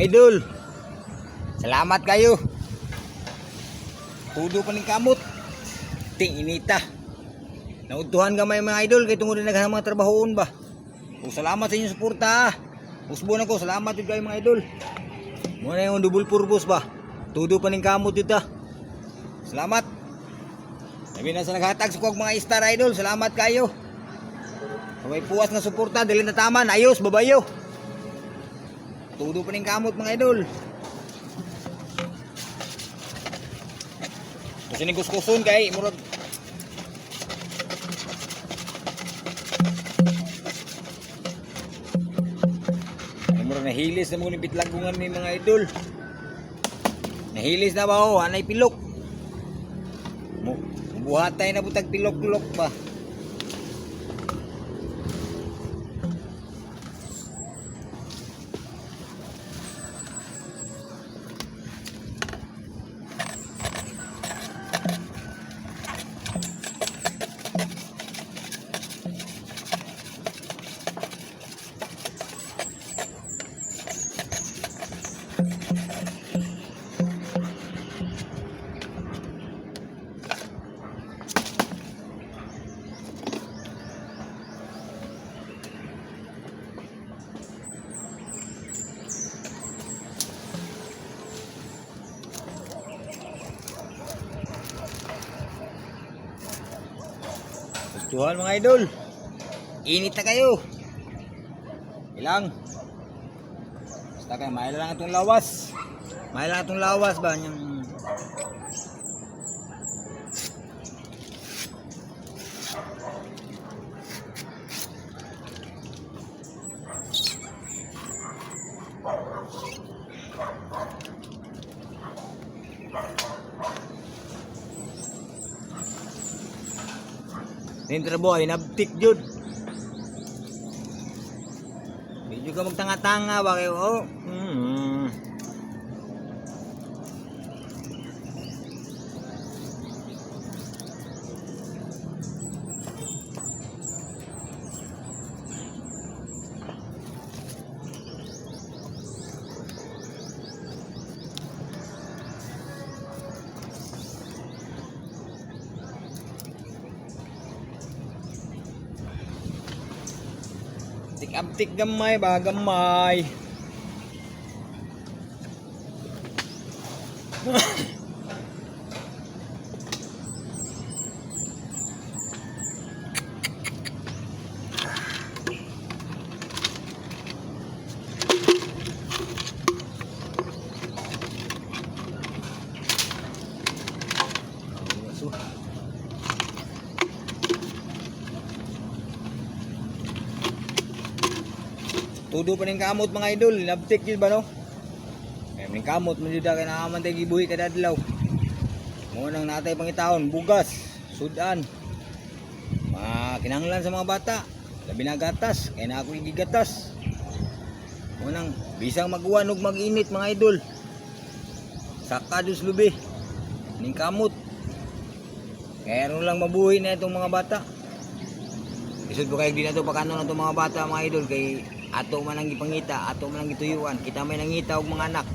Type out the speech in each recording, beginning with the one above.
Idol. Salamat kayo. Tudo pa ning kamot. Ting inita. Nautuhan gamay mga idol kay tungod na naghang mga trabahoon ba. O salamat sa inyong suporta. Usbo na ko, salamat yun kayo mga idol. Muna yung double purpose ba. Tudo pa ning kamot dito. Salamat. Sabi na sa naghatag sa mga star idol, salamat kayo. Kung may puwas nga suporta, dili na taman, ayos, babayo. Tudo pa ning kamot mga idol. Kasi ni kuskuson kay murag murag nahilis na mo ni bitlagungan ni mga idol. Nahilis na ba oh, anay pilok. Buhatay na butag pilok-pilok ba. Tuhan mga idol. Init na kayo. Ilang. Basta kayo, mahal lang itong lawas. Mahal lang itong lawas ba? Yung... Nindra boy, nabtik jud. Medyo ka magtanga-tanga ba kayo? Oh. Tik-abtik gamay ba? Gamay. Tudo pa ning kamot mga idol, labtik yun ba no? Kaya ning kamot, manjuda kay nakamantay gibuhi kada adlaw. Mo nang natay pangitaon, bugas, sudan. Mga kinahanglan sa mga bata, labi na gatas, kaya na ako gigatas. Mo nang bisang maguwan ug mag-init mga idol. Saka dus lubi. Ning kamot. Kaya lang mabuhi na itong mga bata. Isod po kayo di na ito pakano na itong mga bata mga idol kay ato man ang ipangita, ato man ang kita may nangita og mga anak.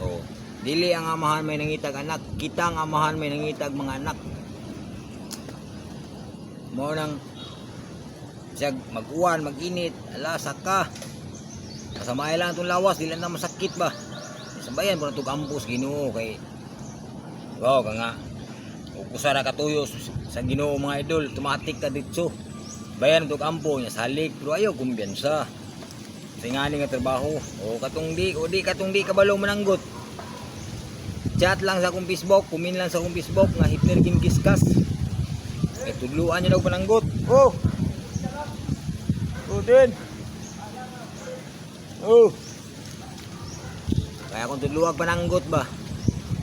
Oh, dili ang amahan may nangitag anak, kita ang amahan may nangitag mga anak. Mo nang siya mag-uwan, mag-init, ala saka. Kasamay lang itong lawas, dili na masakit ba? Sabayan po na ito kampus, ginoo kay Wow, ka nga. O kusara katuyo sa ginoo mga idol, tumatik ka dito. Bayan ito kampo niya salik, pero ayaw kumbiyansa. Tingani nga trabaho. O katong di, o di katong di kabalo mananggot. Chat lang sa akong Facebook, kumin lang sa akong Facebook nga Hitler King Kiskas. Eh tudluan niya daw pananggot. Oh. Oh din. Oh. Kaya kung tudluag pananggot ba?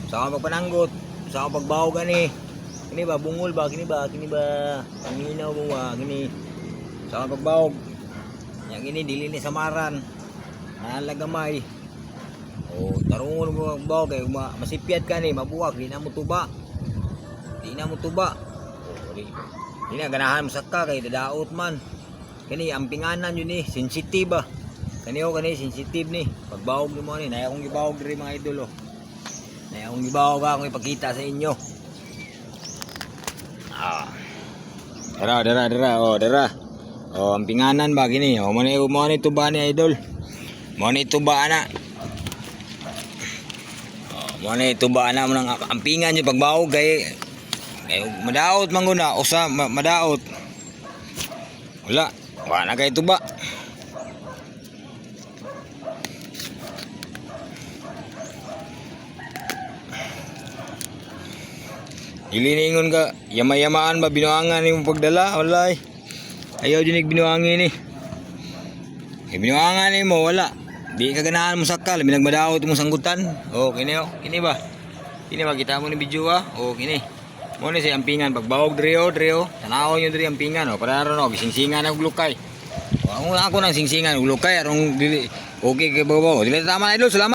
Sa akong pagpananggot, sa akong pagbaho gani. Kini ba bungol ba kini ba kini ba panginaw mo ba kini sa akong pagbawog. Yang ini dili ni samaran. Nalagamay. O tarungon mo ang bawog kay ma masipyat ka ni mabuwag di na mo tuba. Di na mo tuba. O di. Na ganahan mo sakka kay dadaot man. Kani ang pinganan yun eh, sensitive ah. Kaniyo kani sensitive ni. Pagbawog ni mo ni, naya akong gibawog diri mga idol oh. Naya akong gibawog akong ipakita sa inyo. Ah. Dara, dara, dara, oh, dara. Oh, ang pinganan ba gini? Oh, mo ni tuba ni idol. Mo ni tuba na. Oh, mo ni tuba na mo nang ampingan niyo pagbawog kay eh, madaot man guna usa ma, madaot. Wala, wala na kay tuba. Iliningon ka, yamayamaan ba binuangan yung pagdala? Wala eh. Ayaw din binuangin eh. Eh, binuangan eh mo, wala. Di ka ganahan mo sakal, binagmadaot mo sanggutan. Oh, kini oh, kini ba? Kini ba kita mo ni video ah? Oh, kini. Mo ni sa ampingan pagbawog diri diri oh. Tanaw niyo diri ampingan oh, para ron oh, gisingsingan og lukay. Oh, ako ako nang singsingan og lukay arong okay kay babaw. Dili tama na idol, salamat.